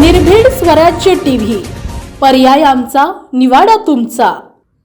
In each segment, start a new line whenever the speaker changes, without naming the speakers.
निर्भीड स्वराज्य टीव्ही. पर्याय आमचा निवाडा तुमचा.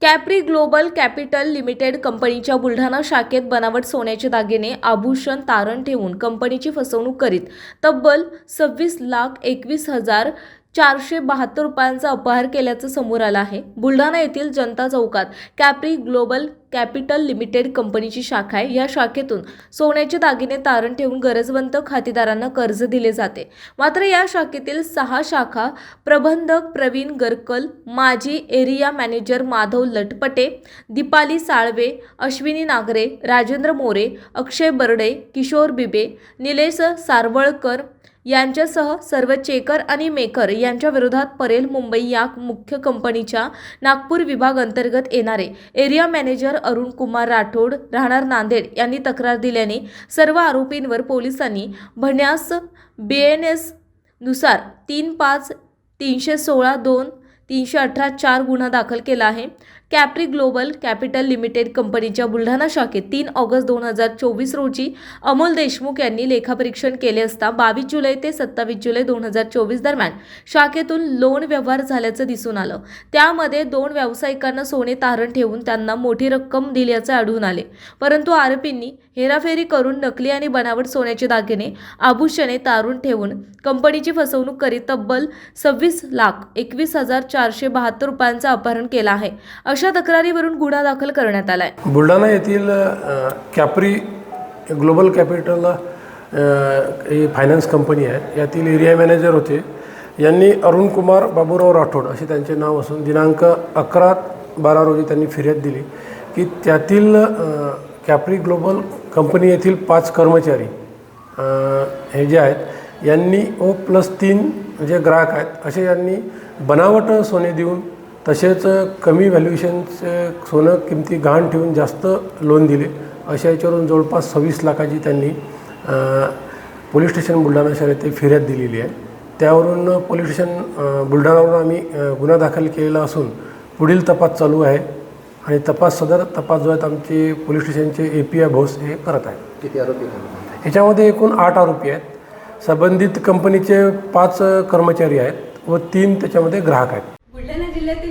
कॅप्री ग्लोबल कॅपिटल लिमिटेड कंपनीच्या बुलढाणा शाखेत बनावट सोन्याचे दागिने आभूषण तारण ठेवून कंपनीची फसवणूक करीत तब्बल सव्वीस लाख एकवीस हजार चारशे बहात्तर रुपयांचा अपहार केल्याचं समोर आलं आहे. बुलढाणा येथील जनता चौकात कॅप्री ग्लोबल कॅपिटल लिमिटेड कंपनीची शाखा आहे. या शाखेतून सोन्याचे दागिने तारण ठेवून गरजवंत खातेदारांना कर्ज दिले जाते. मात्र या शाखेतील सहा शाखा प्रबंधक प्रवीण गरकल माजी एरिया मॅनेजर माधव लटपटे दीपाली साळवे अश्विनी नागरे राजेंद्र मोरे अक्षय बर्डे किशोर बिबे निलेश सारवळकर यांच्यासह सर्व चेकर आणि मेकर यांच्या विरोधात परेल मुंबई या मुख्य कंपनीच्या नागपूर विभाग अंतर्गत येणारे एरिया मॅनेजर अरुण कुमार राठोड राहणार नांदेड यांनी तक्रार दिल्याने सर्व आरोपींवर पोलिसांनी भण्यास बी एन एसनुसार तीन पाच तीनशे सोळा दोन तीनशे अठरा चार गुन्हा दाखल केला आहे. कॅप्री ग्लोबल कॅपिटल लिमिटेड कंपनीच्या बुलढाणा शाखेत तीन ऑगस्ट दोन हजार चोवीस रोजी अमोल देशमुख यांनी लेखापरीक्षण केले असता बावीस जुलै ते सत्तावीस जुलै दोन हजार चोवीस दरम्यान शाखेतून लोन व्यवहार झाल्याचं दिसून आलं. त्यामध्ये दोन व्यावसायिकांना सोने तारण ठेवून त्यांना मोठी रक्कम दिल्याचे आढळून आले. परंतु आरोपींनी हेराफेरी करून नकली आणि बनावट सोन्याचे दागिने आभूषणे तारून ठेवून कंपनीची फसवणूक करीत तब्बल सव्वीस लाख एकवीस हजार चारशे बहात्तर रुपयांचं अपहरण केलं आहे. अशा तक्रारीवरून गुन्हा दाखल करण्यात आलाय.
बुलढाणा येथील कॅप्री ग्लोबल कॅपिटल ही फायनान्स कंपनी आहे. यातील एरिया मॅनेजर होते. यांनी अरुण कुमार बाबूराव राठोड असे त्यांचे नाव असून दिनांक अकरा बारा रोजी त्यांनी फिर्याद दिली की त्यातील कॅप्री ग्लोबल कंपनी येथील पाच कर्मचारी हे जे आहेत यांनी ओ प्लस तीन जे ग्राहक आहेत असे यांनी बनावट सोने देऊन तसेच कमी व्हॅल्युएशनचे सोनं किमती गहाण ठेवून जास्त लोन दिले. अशा याच्यावरून जवळपास सव्वीस लाखाची त्यांनी पोलीस स्टेशन बुलढाणा शहर येथे फिर्याद दिलेली आहे. त्यावरून पोलीस स्टेशन बुलढाणावरून आम्ही गुन्हा दाखल केलेला असून पुढील तपास चालू आहे आणि तपास सदर तपास जो आहेत आमचे पोलीस स्टेशनचे ए पी आय भोस हे करत आहेत.
किती आरोपी आहेत?
याच्यामध्ये? एकूण आठ आरोपी आहेत. संबंधित कंपनीचे पाच कर्मचारी आहेत व तीन त्याच्यामध्ये ग्राहक आहेत.
बुलढाणा जिल्ह्यातील